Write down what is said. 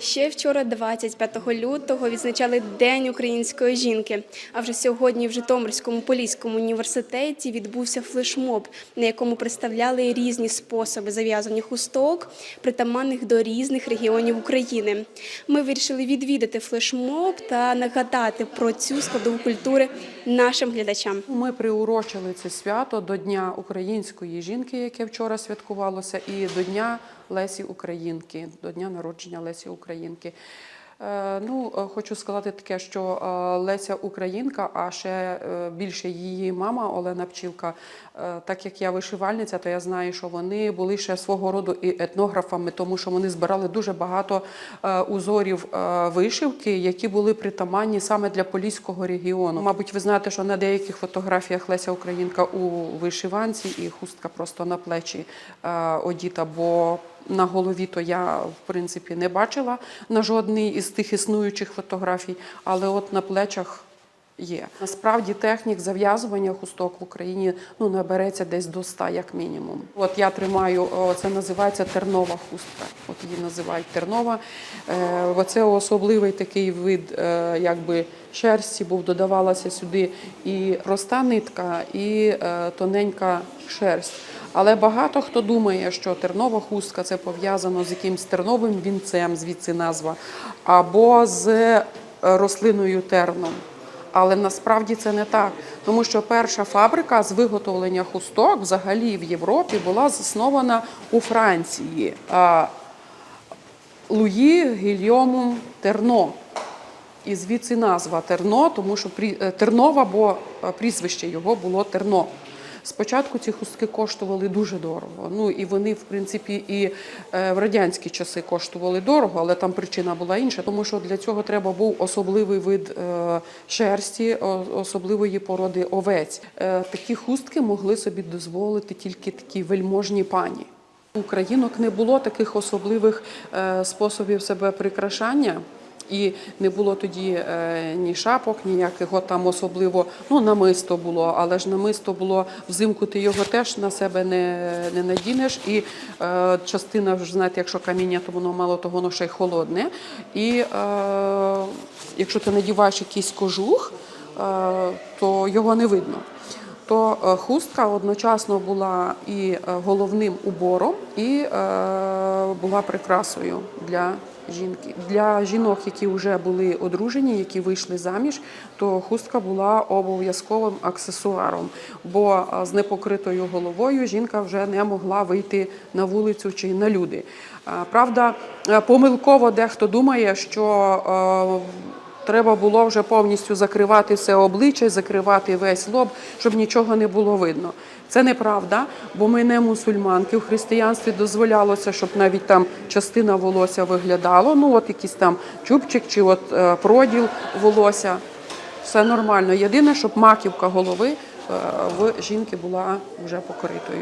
Ще вчора, 25 лютого, відзначали День української жінки. А вже сьогодні в Житомирському поліському університеті відбувся флешмоб, на якому представляли різні способи зав'язання хусток, притаманних до різних регіонів України. Ми вирішили відвідати флешмоб та нагадати про цю складову культури нашим глядачам. Ми приурочили це свято до Дня української жінки, яке вчора святкувалося, і до Дня Лесі Українки, до дня народження Лесі Українки. Е, Ну, е, хочу сказати таке, що е, Леся Українка, а ще більше її мама Олена Пчілка. Так як я вишивальниця, то я знаю, що вони були ще свого роду і етнографами, тому що вони збирали дуже багато узорів вишивки, які були притаманні саме для поліського регіону. Мабуть, ви знаєте, що на деяких фотографіях Леся Українка у вишиванці і хустка просто на плечі одіта, бо на голові то я в принципі не бачила на жодній із тих існуючих фотографій, але от на плечах є. Насправді технік зав'язування хусток в Україні ну набереться десь до 100 як мінімум. От я тримаю, це називається тернова хустка. От її називають тернова. Е, Оце особливий такий вид, е, якби шерсті, був додавалася сюди і роста нитка, і е, тоненька шерсть. Але багато хто думає, що тернова хустка це пов'язано з якимсь терновим вінцем, звідси назва, або з е, рослиною терном. Але насправді це не так, тому що перша фабрика з виготовлення хусток взагалі в Європі була заснована у Франції Луї Гільйомом Терно. І звідси назва Терно, тому що е, Тернова, бо е, прізвище його було Терно. Спочатку ці хустки коштували дуже дорого. Ну і вони, в принципі, і е, в радянські часи коштували дорого, але там причина була інша, тому що для цього треба був особливий вид е, шерсті, особливої породи овець. Е, Такі хустки могли собі дозволити тільки такі вельможні пані. Українок не було таких особливих способів себе прикрашання. І не було тоді е, ні шапок, ніякого там особливо. Ну, намисто було, але ж намисто було взимку, ти його теж на себе не, не надінеш. І е, частина, вже знаєте, якщо каміння, то воно мало того, воно ще й холодне. І е, якщо ти надіваєш якийсь кожух, е, то його не видно то е, хустка одночасно була і е, головним убором, і е, була прикрасою для жінки. Для жінок, які вже були одружені, які вийшли заміж, то хустка була обов'язковим аксесуаром, бо з непокритою головою жінка вже не могла вийти на вулицю чи на люди. Правда, помилково дехто думає, що Треба було вже повністю закривати все обличчя, закривати весь лоб, щоб нічого не було видно. Це неправда, бо ми не мусульманки. У християнстві дозволялося, щоб навіть там частина волосся виглядало. Ну, от якийсь там чубчик чи от е, проділ волосся. Все нормально. Єдине, щоб маківка голови е, в жінки була вже покритою.